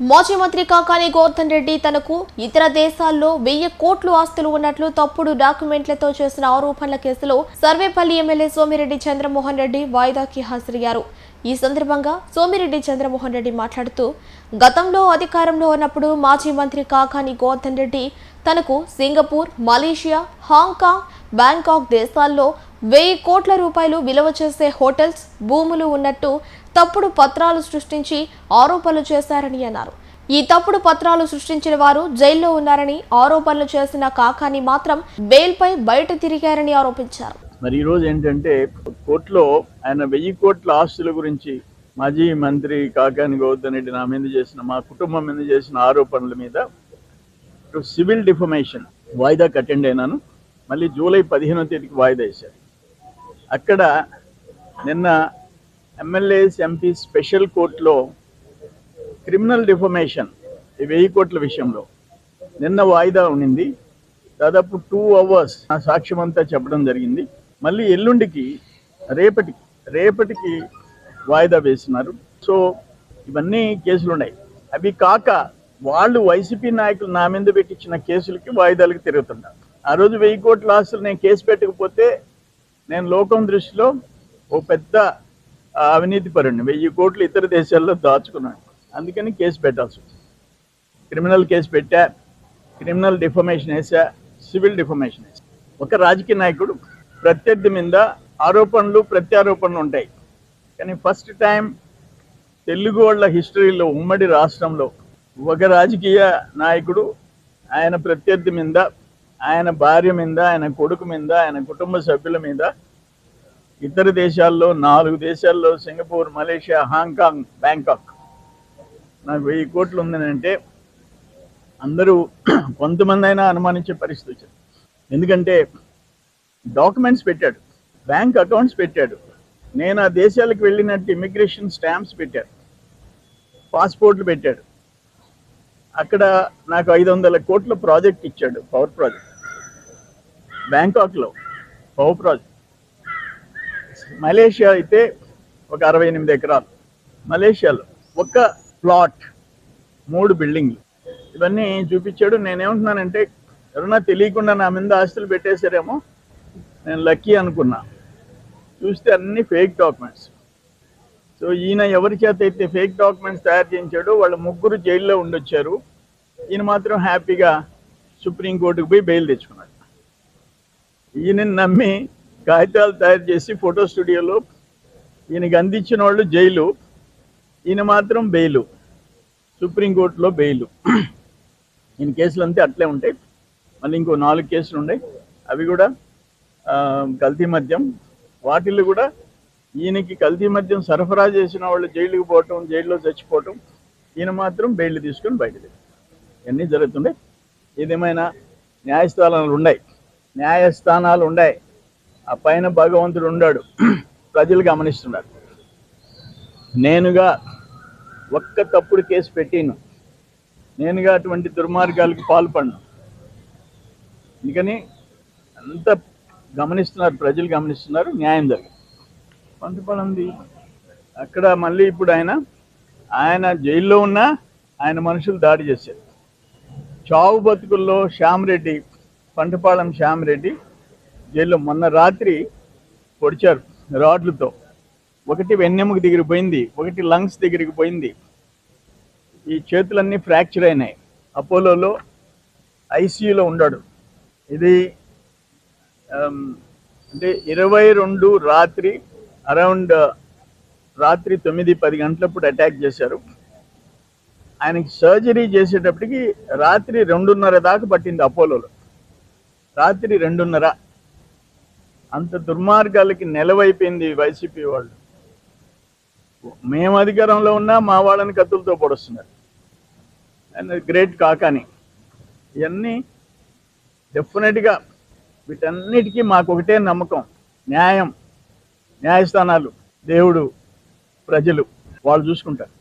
మాజీ మంత్రి కాకాని గోవర్ధన్ రెడ్డి తనకు ఇతర దేశాల్లో వెయ్యి కోట్లు ఆస్తులు ఉన్నట్లు తప్పుడు డాక్యుమెంట్లతో చేసిన ఆరోపణల కేసులో సర్వేపల్లి ఎమ్మెల్యే సోమిరెడ్డి చంద్రమోహన్ రెడ్డి వాయిదాకి హాజరయ్యారు. ఈ సందర్భంగా సోమిరెడ్డి చంద్రమోహన్ రెడ్డి మాట్లాడుతూ గతంలో అధికారంలో ఉన్నప్పుడు మాజీ మంత్రి కాకాని గోవర్ధన్ రెడ్డి తనకు సింగపూర్ మలేషియా హాంకాంగ్ బ్యాంకాక్ దేశాల్లో వెయ్యి కోట్ల రూపాయలు విలువ చేసే హోటల్స్ భూములు ఉన్నట్టు తప్పుడు పత్రాలు సృష్టించి ఆరోపణలు చేశారని అన్నారు. ఈ తప్పుడు పత్రాలు సృష్టించిన వారు జైల్లో ఉన్నారని ఆరోపణలు చేసిన కాకాని మాత్రం బెయిల్పై బయట తిరిగారని ఆరోపించారు. మరి ఈరోజు ఏంటంటే కోర్టులో ఆయన వెయ్యి కోట్ల ఆస్తుల గురించి మాజీ మంత్రి కాకాని గౌతమ్ రెడ్డి నా మీద చేసిన మా కుటుంబం మీద చేసిన ఆరోపణల మీద సివిల్ డిఫమేషన్ వాయిదాకి అటెండ్ అయినాను. మళ్ళీ జూలై పదిహేనో తేదీకి వాయిదా వేశారు. అక్కడ నిన్న ఎమ్మెల్యేస్ ఎంపీ స్పెషల్ కోర్టులో క్రిమినల్ డిఫర్మేషన్ ఈ వెయ్యి కోట్ల విషయంలో నిన్న వాయిదా ఉండింది. దాదాపు టూ అవర్స్ ఆ సాక్ష్యం అంతా చెప్పడం జరిగింది. మళ్ళీ ఎల్లుండికి రేపటికి రేపటికి వాయిదా వేసినారు సో ఇవన్నీ కేసులు ఉన్నాయి. అవి కాక వాళ్ళు వైసీపీ నాయకులు నా మీద పెట్టించిన కేసులకి వాయిదాలకు తిరుగుతున్నారు ఆ రోజు వెయ్యి కోట్ల ఆస్తులు నేను కేసు పెట్టకపోతే నేను లోకం దృష్టిలో ఓ పెద్ద అవినీతి పరుణ్ణి. వెయ్యి కోట్లు ఇతర దేశాల్లో దాచుకున్నాను. అందుకని కేసు పెట్టాల్సి వచ్చింది. క్రిమినల్ కేసు పెట్టా క్రిమినల్ డిఫర్మేషన్ వేసా సివిల్ డిఫర్మేషన్ వేసా. ఒక రాజకీయ నాయకుడు ప్రత్యర్థి మీద ఆరోపణలు ప్రత్యారోపణలు ఉంటాయి. కానీ ఫస్ట్ టైం తెలుగు వాళ్ళ హిస్టరీలో ఉమ్మడి రాష్ట్రంలో ఒక రాజకీయ నాయకుడు ఆయన ప్రత్యర్థి మీద ఆయన భార్య మీద ఆయన కొడుకు మీద ఆయన కుటుంబ సభ్యుల మీద ఇతర దేశాల్లో నాలుగు దేశాల్లో సింగపూర్ మలేషియా హాంకాంగ్ బ్యాంకాక్. నాకు వెయ్యి కోట్లు ఉందనంటే అందరూ కొంతమంది అయినా అనుమానించే పరిస్థితి వచ్చింది. ఎందుకంటే డాక్యుమెంట్స్ పెట్టాడు బ్యాంక్ అకౌంట్స్ పెట్టాడు. నేను ఆ దేశాలకు వెళ్ళినట్టు ఇమిగ్రేషన్ స్టాంప్స్ పెట్టాడు పాస్పోర్ట్లు పెట్టాడు. అక్కడ నాకు ఐదు వందల కోట్ల ప్రాజెక్ట్ ఇచ్చాడు పవర్ ప్రాజెక్ట్. బ్యాంకాక్లో. పవర్ ప్రాజెక్ట్ మలేషియా అయితే ఒక అరవై ఎనిమిది ఎకరాలు. మలేషియాలో ఒక ప్లాట్ మూడు బిల్డింగ్లు. ఇవన్నీ చూపించాడు. నేనేమంటున్నానంటే ఎవరన్నా తెలియకుండా నా మీద ఆస్తులు పెట్టేశారేమో నేను లక్కీ అనుకున్నా. చూస్తే అన్ని ఫేక్ డాక్యుమెంట్స్. సో ఈయన ఎవరి చేత అయితే ఫేక్ డాక్యుమెంట్స్ తయారు చేయించాడో వాళ్ళ ముగ్గురు జైల్లో ఉండొచ్చారు. ఈయన మాత్రం హ్యాపీగా సుప్రీంకోర్టుకు పోయి బెయిల్ తెచ్చుకున్నాడు ఈయన నమ్మి కాగితాలు తయారు చేసి ఫోటో స్టూడియోలో ఈయనకి అందించిన వాళ్ళు జైలు. ఈయన మాత్రం బెయిలు. సుప్రీంకోర్టులో బెయిలు. ఈయన కేసులు అంతే అట్లే ఉంటాయి. మళ్ళీ ఇంకో నాలుగు కేసులు ఉన్నాయి. అవి కూడా కల్తీ మద్యం. వాటిల్లో కూడా ఈయనకి కల్తీ మద్యం సరఫరా చేసిన వాళ్ళు జైలుకి పోవటం జైల్లో చచ్చిపోవటం ఈయన మాత్రం బెయిల్ తీసుకొని బయటకు ఇవన్నీ జరుగుతున్నాయి. ఏదేమైనా న్యాయస్థానాలు ఉన్నాయి. న్యాయస్థానాలు ఉన్నాయి. ఆ పైన భగవంతుడు ఉన్నాడు ప్రజలు గమనిస్తున్నారు. నేనుగా ఒక్క తప్పుడు కేసు పెట్టిను. నేనుగా అటువంటి దుర్మార్గాలకు పాల్పడను. అందుకని అంత గమనిస్తున్నారు ప్రజలు గమనిస్తున్నారు న్యాయం జరిగింది పంతపడింది అక్కడ మళ్ళీ ఇప్పుడు ఆయన ఆయన జైల్లో ఉన్నా ఆయన మనుషులు దాడి చేశారు. చావు బతుకుల్లో పంటపాలెం పంటపాళెం శ్యామరెడ్డి జైల్లో మొన్న రాత్రి పొడిచారు రాడ్లతో. ఒకటి వెన్నెముక దగ్గరికి పోయింది ఒకటి లంగ్స్ దగ్గరికి పోయింది. ఈ చేతులన్నీ ఫ్రాక్చర్ అయినాయి. అపోలోలో ఐసీయూలో ఉన్నాడు. ఇది అంటే ఇరవై రెండు రాత్రి అరౌండ్ రాత్రి తొమ్మిది పది గంటలప్పుడు అటాక్ చేశారు. ఆయనకి సర్జరీ చేసేటప్పటికి రాత్రి రెండున్నర దాకా పట్టింది అపోలోలో. రాత్రి రెండున్నర. అంత దుర్మార్గాలకి నెలవైపోయింది వైసీపీ వాళ్ళు. మేము అధికారంలో ఉన్నా మా వాళ్ళని కత్తులతో పొడుస్తున్నారు. And great Kakani. ఇవన్నీ డెఫినెట్గా వీటన్నిటికీ మాకు ఒకటే నమ్మకం. న్యాయం. న్యాయస్థానాలు. దేవుడు. ప్రజలు. వాళ్ళు చూసుకుంటారు.